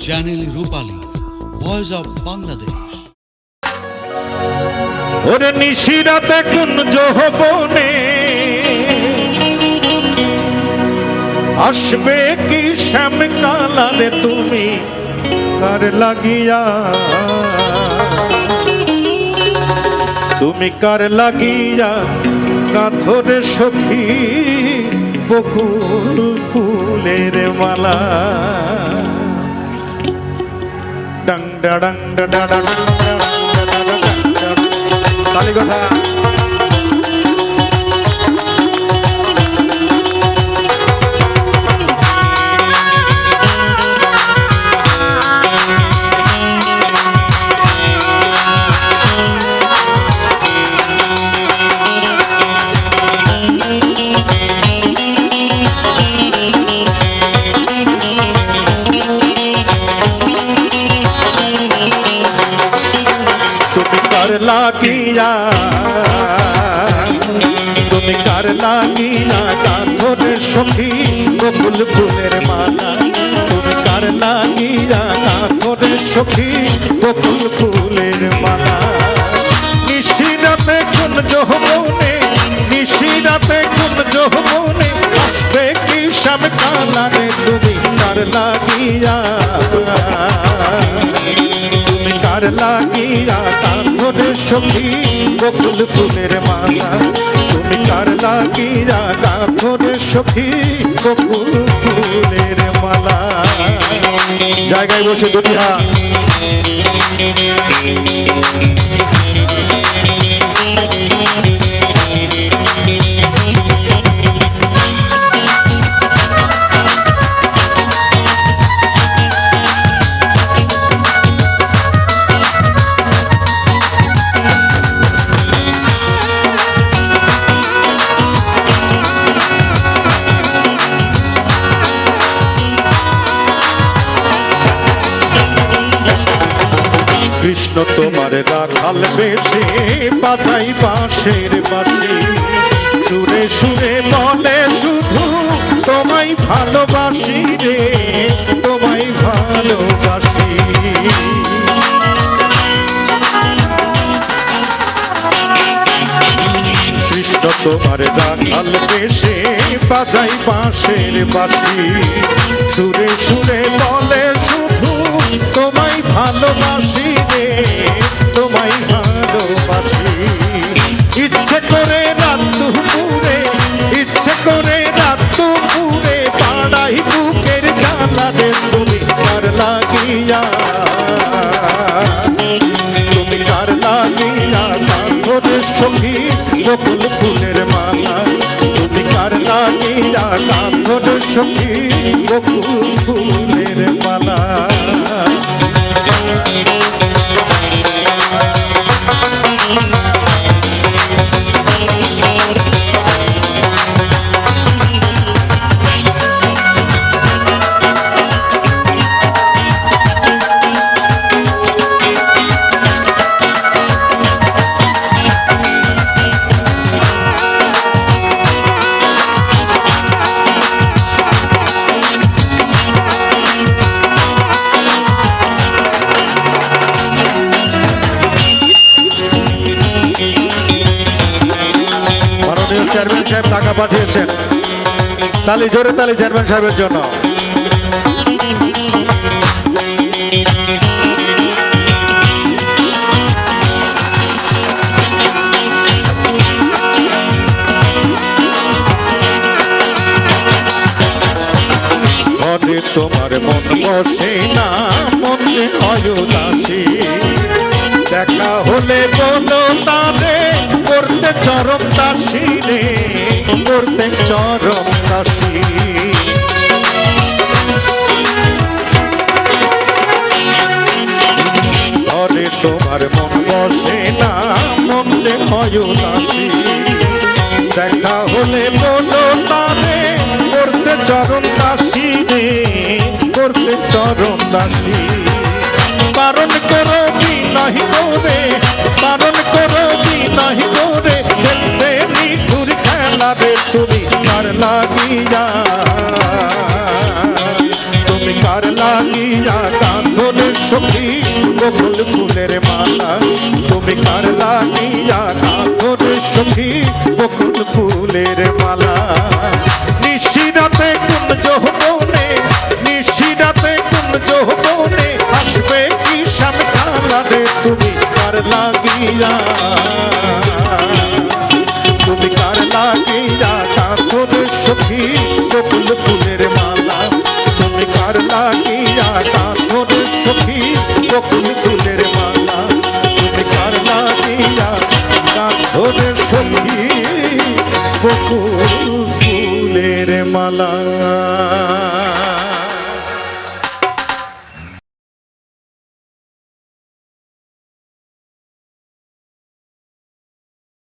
Channel Rupali Voice of Bangladesh ওরে নিশিরাতে কোন যৌবনে আসবে কি শ্যাম কালারে তুমি? কার লাগিয়া? তুমি কার লাগিয়া? কাঁথরে সখী বকুল ফুলের মালা। ডাং ডা ডাং ডা ডা ডা ডাং তুমি কার লাগিয়া কাঁধর সখী বকুল ফুলের মালা তুমি কার লাগিয়া কাঁধর সখী বকুল ফুলের মালা নিশিরাতে কোন যৌবনে নিশিরাতে কোন যৌবনে আসবে কি সব কালারে তুমি কার লাগিয়া? তুমি কার লাগিয়া কাঁধরে সখী বকুল ফুলের মালা। তুমি কার লাগিয়া কাঁধরে সখী বকুল ফুলের মালা। জায়গায় বসে দুটি হাত। কৃষ্ণ তোমার রাখাল বেশে বাজাই বাঁশের বাঁশি। সুরে সুরে বলে শুধু, তোমায় ভালোবাসি রে, তোমায় ভালোবাসি। কৃষ্ণ তোমার রাখাল বেশে বাজাই বাঁশের বাঁশি। সুরে সুরে বলে বকুল ফুলের মালা তুমি কার লাগিয়া কাঁধরে সখী? বকুল ফুলের মালা। চেয়ারম্যান সাহেব টাকা পাঠিয়েছেন। তালি জোরে তালি চেয়ারম্যান সাহেবের জন্য। তোমার মন বসে না মন যে দেখা হলে বলো তারে করতে চরম দাসী রে, করতে চরম দাসী। ঘরে তোমার মন বসে না, মন যে হয় উদাসী। দেখা হলে বলো তারে করতে চরণ দাসী রে, করতে চরণ দাসী। বারণ করো নাহি করে, বারণ লাগিয়া। তুমি কার লাগিয়া কাঁদরে সখী বকুল ফুলের মালা। তুমি কার লাগিয়া কাঁদরে সখী বকুল ফুলের মালা। নিশিরাতে কোন যৌবনে নিশিরাতে কোন। যৌবনে আসবে কি শ্যামকালা রে তুমি কার লাগিয়া? তুমি কার লাগিয়া বকুল ফুলের মালা তুমি কার লাগিয়া কাঁদর সখী বকুল ফুলের মালা।